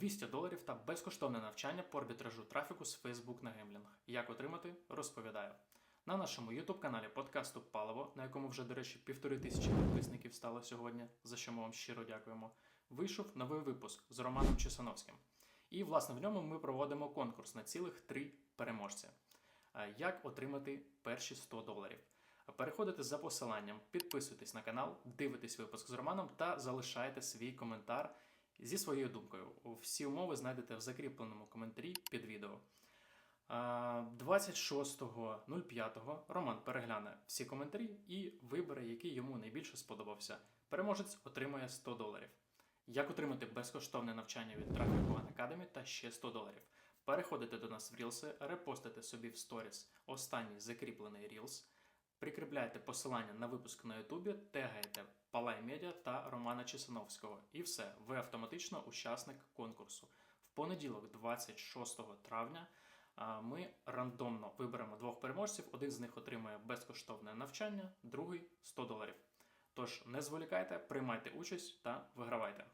200 доларів та безкоштовне навчання по арбітражу трафіку з Facebook на гемблінг. Як отримати, розповідаю. На нашому youtube каналі подкасту Паливо, на якому вже, до речі, півтори тисячі підписників стало сьогодні, за що ми вам щиро дякуємо. Вийшов новий випуск з Романом Чесановським. І, власне, в ньому ми проводимо конкурс на цілих три переможця. Е, Як отримати перші 100 доларів? Переходите за посиланням, підписуйтесь на канал, дивитесь випуск з Романом та залишайте свій коментар зі своєю думкою. Всі умови знайдете в закріпленому коментарі під відео. 26.05 Роман перегляне всі коментарі і вибере, який йому найбільше сподобався. Переможець отримує 100 доларів. Як отримати безкоштовне навчання від Traffic One Academy та ще 100 доларів? Переходите до нас в Reels, репостите собі в сторіс останній закріплений Reels, прикріпляєте посилання на випуск на Ютубі, тегаєте Палай Медіа та Романа Чесановського. І все, ви автоматично учасник конкурсу. В понеділок, 26 травня, ми рандомно виберемо двох переможців. Один з них отримує безкоштовне навчання, другий 100 доларів. Тож не зволікайте, приймайте участь та вигравайте.